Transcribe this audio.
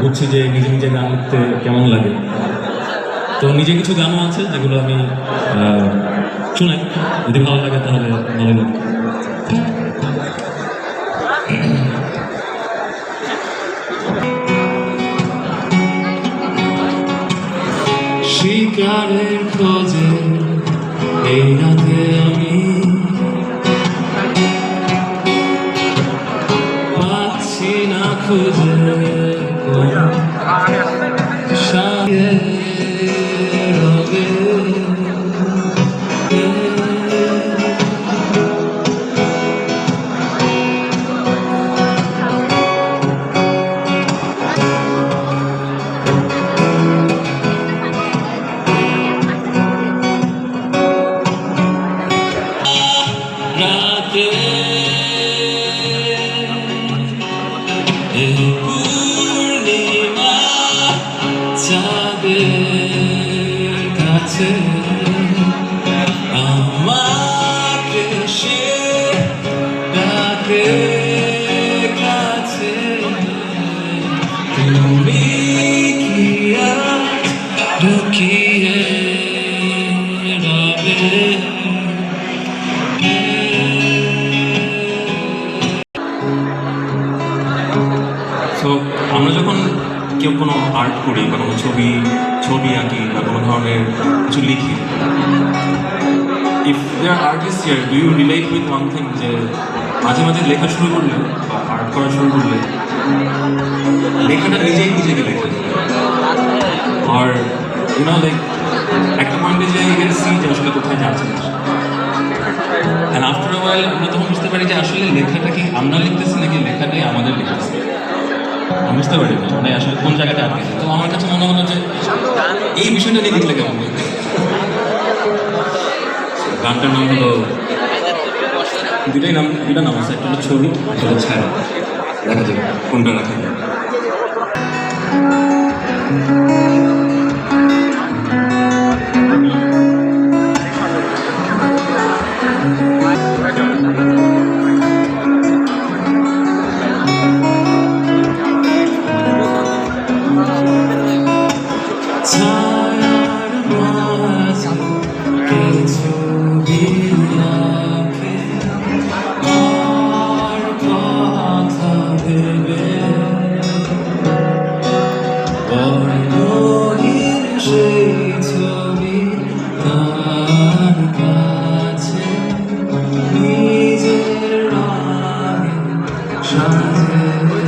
বুঝছি যে নিজে নিজে গান লিখতে কেমন লাগে। তো নিজে কিছু গানও আছে যেগুলো আমি শুনে যদি ভালো লাগে তাহলে ভালো লাগে। শিকারের খোঁজে এই রাতে আমি খুঁজে। সাথে চাঁদের কাছে আমাকে সে ডাকে কাছে। তুমি কি আজ লুকিয়ে কেউ কোনো আর্ট করি বা কোনো ছবি ছবি আঁকি বা কোনো ধরনের কিছু লিখি। If they are artist year do you relate with one thing যে মাঝে মাঝে লেখা শুরু করলে বা আর্ট করা শুরু করলে লেখাটা নিজেই নিজেকে লেখে আর ইউনো লাইক একটা পয়েন্টে যে এখানে সি যে আসলে কোথায় যাচ্ছে। অ্যান্ড আফটার ওয়াইল আমরা তখন বুঝতে পারি যে আসলে লেখাটা কি আমরা লিখতেছি নাকি লেখাটাই আমাদের লিখতেছি। বুঝতে পারি মানে আসলে কোন জায়গাটা আটকে তো আমার কাছে মনে হলো যে এই বিষয়টা নিয়ে লিখলে কেমন? গানটার নাম হলো দুটাই নাম দুটা নাম আছে, একটা হলো ছবি, একটা হলো ছায়া। দেখা যাবে কোনটা রাখা যায়। 长铁